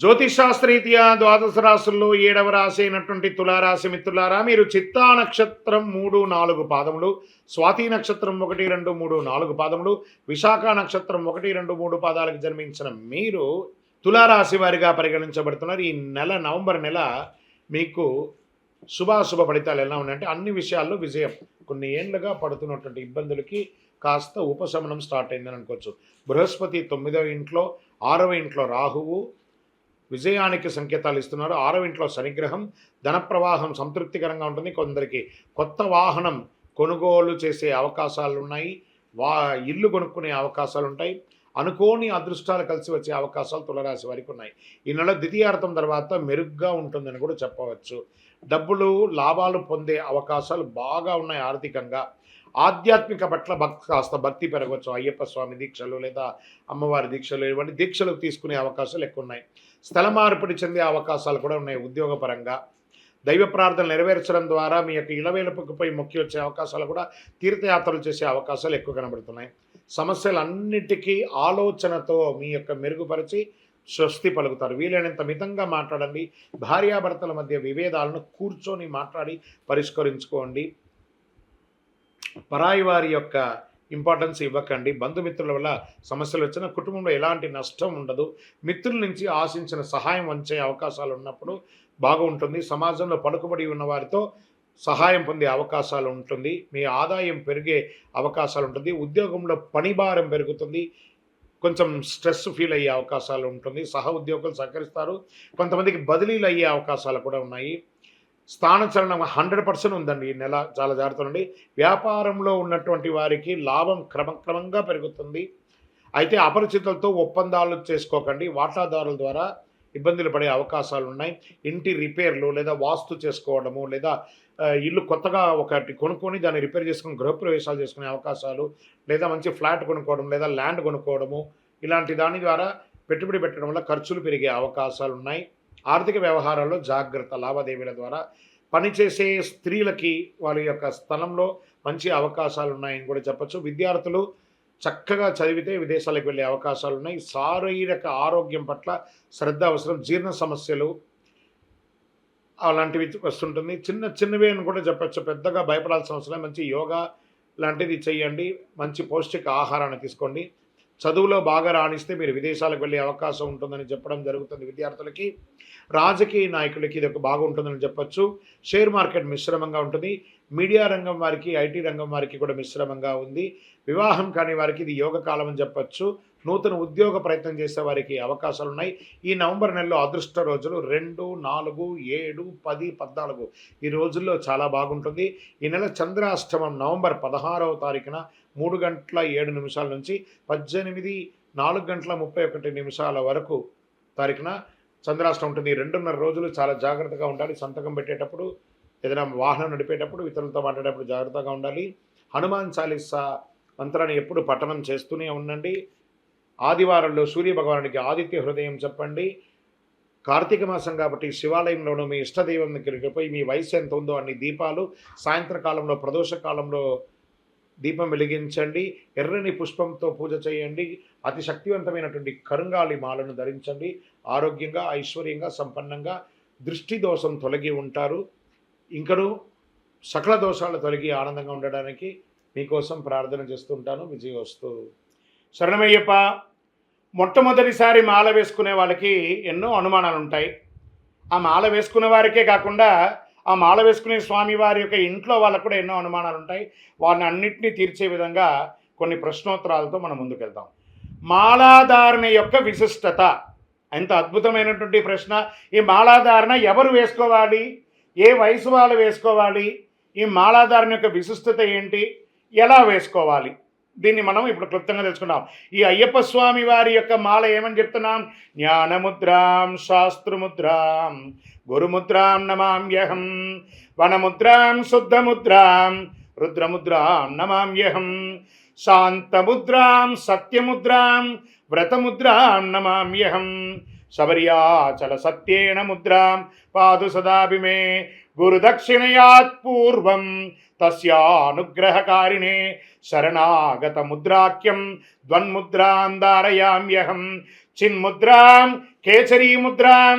జ్యోతిషాస్త్రీత్యా ద్వాదశ రాశుల్లో ఏడవ రాశి అయినటువంటి తులారాశి మిత్రులారా మీరు చిత్తా నక్షత్రం మూడు నాలుగు పాదములు స్వాతి నక్షత్రం ఒకటి రెండు మూడు నాలుగు పాదములు విశాఖ నక్షత్రం ఒకటి రెండు మూడు పాదాలకు జన్మించిన మీరు తులారాశి వారిగా పరిగణించబడుతున్నారు. ఈ నెల నవంబర్ నెల మీకు శుభాశుభ ఫలితాలు ఎలా ఉన్నాయంటే అన్ని విషయాల్లో విజయం కొన్ని ఏళ్ళుగా పడుతున్నటువంటి ఇబ్బందులకి కాస్త ఉపశమనం స్టార్ట్ అయిందని అనుకోవచ్చు. బృహస్పతి తొమ్మిదవ ఇంట్లో ఆరవ ఇంట్లో రాహువు విజయానికి సంకేతాలు ఇస్తున్నారు. ఆరో ఇంట్లో శనిగ్రహం ధన ప్రవాహం సంతృప్తికరంగా ఉంటుంది. కొందరికి కొత్త వాహనం కొనుగోలు చేసే అవకాశాలు ఉన్నాయి వా ఇల్లు కొనుక్కునే అవకాశాలు ఉంటాయి అనుకోని అదృష్టాలు కలిసి వచ్చే అవకాశాలు తులరాశి వారికి ఉన్నాయి. ఈ నెల ద్వితీయార్థం తర్వాత మెరుగ్గా ఉంటుందని కూడా చెప్పవచ్చు. డబ్బులు లాభాలు పొందే అవకాశాలు బాగా ఉన్నాయి ఆర్థికంగా. ఆధ్యాత్మిక పట్ల భక్తి కాస్త భక్తి పెరగవచ్చు అయ్యప్ప స్వామి దీక్షలు లేదా అమ్మవారి దీక్షలు ఇటువంటి దీక్షలు తీసుకునే అవకాశాలు ఎక్కువ ఉన్నాయి స్థల మార్పిడి చెందే అవకాశాలు కూడా ఉన్నాయి ఉద్యోగపరంగా. దైవ ప్రార్థనలు నెరవేర్చడం ద్వారా మీ యొక్క ఇలవేలుపుకుపోయి మొక్కి వచ్చే అవకాశాలు కూడా తీర్థయాత్రలు చేసే అవకాశాలు ఎక్కువ కనబడుతున్నాయి. సమస్యలన్నిటికీ ఆలోచనతో మీ యొక్క మెరుగుపరిచి స్వస్తి పలుకుతారు. వీలైనంత మితంగా మాట్లాడండి. భార్యాభర్తల మధ్య విభేదాలను కూర్చొని మాట్లాడి పరిష్కరించుకోండి. పరాయి వారి యొక్క ఇంపార్టెన్స్ ఇవ్వకండి. బంధుమిత్రుల వల్ల సమస్యలు వచ్చిన కుటుంబంలో ఎలాంటి నష్టం ఉండదు. మిత్రుల నుంచి ఆశించిన సహాయం వచ్చే అవకాశాలు ఉన్నప్పుడు బాగుంటుంది. సమాజంలో పలుకుబడి ఉన్న వారితో సహాయం పొందే అవకాశాలు ఉంటుంది. మీ ఆదాయం పెరిగే అవకాశాలు ఉంటుంది. ఉద్యోగంలో పనిభారం పెరుగుతుంది. కొంచెం స్ట్రెస్ ఫీల్ అయ్యే అవకాశాలు ఉంటుంది. సహ ఉద్యోగులు సహకరిస్తారు. కొంతమందికి బదిలీలు అయ్యే అవకాశాలు కూడా ఉన్నాయి. స్థానచలనం హండ్రెడ్ పర్సెంట్ ఉందండి ఈ నెల చాలా జాగ్రత్తలండి వ్యాపారంలో ఉన్నటువంటి వారికి లాభం క్రమక్రమంగా పెరుగుతుంది. అయితే అపరిచితులతో ఒప్పందాలు చేసుకోకండి. వాటాదారుల ద్వారా ఇబ్బందులు పడే అవకాశాలు ఉన్నాయి. ఇంటి రిపేర్లు లేదా వాస్తు చేసుకోవడము లేదా ఇల్లు కొత్తగా ఒకటి కొనుక్కొని దాన్ని రిపేర్ చేసుకుని గృహప్రవేశాలు చేసుకునే అవకాశాలు లేదా మంచి ఫ్లాట్ కొనుక్కోవడం లేదా ల్యాండ్ కొనుక్కోవడము ఇలాంటి దాని ద్వారా పెట్టుబడి పెట్టడం వల్ల ఖర్చులు పెరిగే అవకాశాలు ఉన్నాయి. ఆర్థిక వ్యవహారాల్లో జాగ్రత్త లావాదేవీల ద్వారా పనిచేసే స్త్రీలకి వాళ్ళ యొక్క స్థలంలో మంచి అవకాశాలు ఉన్నాయని కూడా చెప్పచ్చు. విద్యార్థులు చక్కగా చదివితే విదేశాలకు వెళ్ళే అవకాశాలు ఉన్నాయి శారీరక ఆరోగ్యం పట్ల శ్రద్ధ అవసరం జీర్ణ సమస్యలు అలాంటివి వస్తుంటుంది. చిన్న చిన్నవి అని కూడా చెప్పచ్చు. పెద్దగా భయపడాల్సిన అవసరం మంచి యోగా లాంటిది చేయండి. మంచి పౌష్టిక ఆహారాన్ని తీసుకోండి. చదువులో బాగా రాణిస్తే మీరు విదేశాలకు వెళ్ళే అవకాశం ఉంటుందని చెప్పడం జరుగుతుంది విద్యార్థులకి. రాజకీయ నాయకులకి ఇది ఒక బాగుంటుందని చెప్పచ్చు. షేర్ మార్కెట్ మిశ్రమంగా ఉంటుంది. మీడియా రంగం వారికి ఐటీ రంగం వారికి కూడా మిశ్రమంగా ఉంది. వివాహం కాని వారికి ఇది యోగ కాలం అని చెప్పొచ్చు. నూతన ఉద్యోగ ప్రయత్నం చేసే వారికి అవకాశాలు ఉన్నాయి. ఈ నవంబర్ నెలలో అదృష్ట రోజులు రెండు నాలుగు ఏడు పది పద్నాలుగు. ఈ రోజుల్లో చాలా బాగుంటుంది. ఈ నెల చంద్రాష్టమం నవంబర్ పదహారవ తారీఖున మూడు గంటల ఏడు నిమిషాల నుంచి పద్దెనిమిది నాలుగు గంటల ముప్పై ఒకటి నిమిషాల వరకు తారీఖున చంద్రాష్టం ఉంటుంది. రెండున్నర రోజులు చాలా జాగ్రత్తగా ఉండాలి. సంతకం పెట్టేటప్పుడు ఏదైనా వాహనం నడిపేటప్పుడు ఇతరులతో మాట్లాడేటప్పుడు జాగ్రత్తగా ఉండాలి. హనుమాన్ చాలీసా మంత్రాన్ని ఎప్పుడు పఠనం చేస్తూనే ఉండండి. ఆదివారంలో సూర్య భగవానుడికి ఆదిత్య హృదయం చెప్పండి. కార్తీక మాసం కాబట్టి శివాలయంలోనూ మీ ఇష్టదైవం దగ్గరికి పోయి మీ వయసు ఎంత ఉందో అన్ని దీపాలు సాయంత్రకాలంలో ప్రదోష కాలంలో దీపం వెలిగించండి. ఎర్రని పుష్పంతో పూజ చేయండి. అతి శక్తివంతమైనటువంటి కరుంగాలి మాలను ధరించండి. ఆరోగ్యంగా ఐశ్వర్యంగా సంపన్నంగా దృష్టి దోషం తొలగి ఉంటారు. ఇంకను సకల దోషాలు తొలగి ఆనందంగా ఉండడానికి మీకోసం ప్రార్థన చేస్తుంటాను. విజయవస్తు. శరణమయ్యప్ప మొట్టమొదటిసారి మాల వేసుకునే వాళ్ళకి ఎన్నో అనుమానాలు ఉంటాయి ఆ మాల వేసుకునే వారికే కాకుండా ఆ మాల వేసుకునే స్వామి వారి యొక్క ఇంట్లో వాళ్ళకు కూడా ఎన్నో అనుమానాలు ఉంటాయి. వారిని అన్నింటినీ తీర్చే విధంగా కొన్ని ప్రశ్నోత్తరాలతో మనం ముందుకెళ్తాం. మాలాధారణ యొక్క విశిష్టత ఎంత అద్భుతమైనటువంటి ప్రశ్న. ఈ మాలాధారణ ఎవరు వేసుకోవాలి? ఏ వయసు వాళ్ళు వేసుకోవాలి? ఈ మాలాధారణ యొక్క విశిష్టత ఏంటి? ఎలా వేసుకోవాలి? దీన్ని మనం ఇప్పుడు క్లుప్తంగా తెలుసుకున్నాం ఈ అయ్యప్ప స్వామి వారి యొక్క మాల ఏమని చెప్తున్నాం? జ్ఞానముద్రాం శాస్త్రముద్రాం గురుముద్రాం నమామ్యహం వనముద్రాం శుద్ధముద్రాం రుద్రముద్రాం నమామ్యహం శాంతముద్రాం సత్యముద్రాం వ్రతముద్రాం నమామ్యహం శబర్యాచల సత్యేన ముద్రాం పాదు సదాభిమే గురుదక్షిణయాత్ పూర్వం తస్యానుగ్రహకారిణే శరణాగత ముద్రాఖ్యం ద్వన్ముద్రాం దారయామ్యహం చిన్ముద్రాం కేసరీముద్రాం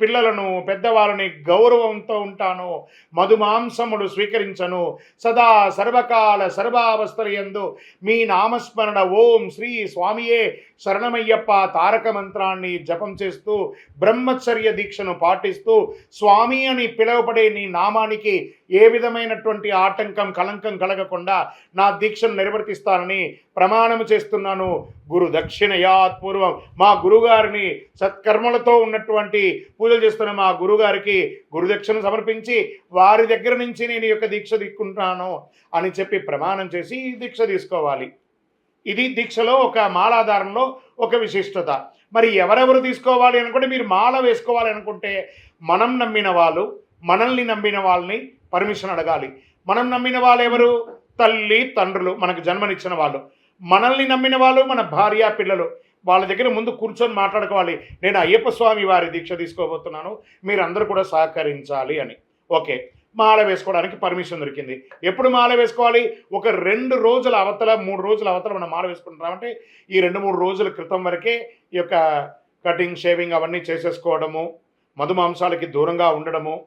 పిల్లలను పెద్దవాళ్ళని గౌరవంతో ఉంటాను మధుమాంసములు స్వీకరించను. సదా సర్వకాల సర్వావస్థలయందు మీ నామస్మరణ ఓం శ్రీ స్వామియే శరణమయ్యప్ప తారక మంత్రాన్ని జపం చేస్తూ బ్రహ్మచర్య దీక్షను పాటిస్తూ స్వామి అని పిలువబడే నీ నామానికి ఏ విధమైనటువంటి ఆటంకం కలంకం కలగకుండా నా దీక్షను నిర్వర్తిస్తానని ప్రమాణం చేస్తున్నాను. గురు దక్షిణయాత్ పూర్వం మా గురుగారిని సత్కర్మలతో ఉన్నటువంటి పూజలు చేస్తున్న మా గురుగారికి గురుదక్షిణ సమర్పించి వారి దగ్గర నుంచి నేను యొక్క దీక్ష తీసుకుంటున్నాను అని చెప్పి ప్రమాణం చేసి ఈ దీక్ష తీసుకోవాలి. ఇది దీక్షలో ఒక మాలాధారంలో ఒక విశిష్టత. మరి ఎవరెవరు తీసుకోవాలి అనుకుంటే మీరు మాల వేసుకోవాలి అనుకుంటే మనం నమ్మిన వాళ్ళు మనల్ని నమ్మిన వాళ్ళని పర్మిషన్ అడగాలి. మనం నమ్మిన వాళ్ళు ఎవరు? తల్లి తండ్రులు మనకు జన్మనిచ్చిన వాళ్ళు. మనల్ని నమ్మిన వాళ్ళు మన భార్య పిల్లలు. వాళ్ళ దగ్గర ముందు కూర్చొని మాట్లాడుకోవాలి. నేను అయ్యప్ప స్వామి వారి దీక్ష తీసుకోబోతున్నాను. మీరందరూ కూడా సహకరించాలి అని. ఓకే. మాల వేసుకోవడానికి పర్మిషన్ దొరికింది. ఎప్పుడు మాల వేసుకోవాలి? ఒక రెండు రోజుల అవతల మూడు రోజుల అవతల మనం మాల వేసుకుంటున్నామంటే ఈ రెండు మూడు రోజుల క్రితం వరకే ఈ యొక్క కటింగ్ షేవింగ్ అవన్నీ చేసేసుకోవడము మధుమాంసాలకి దూరంగా ఉండడము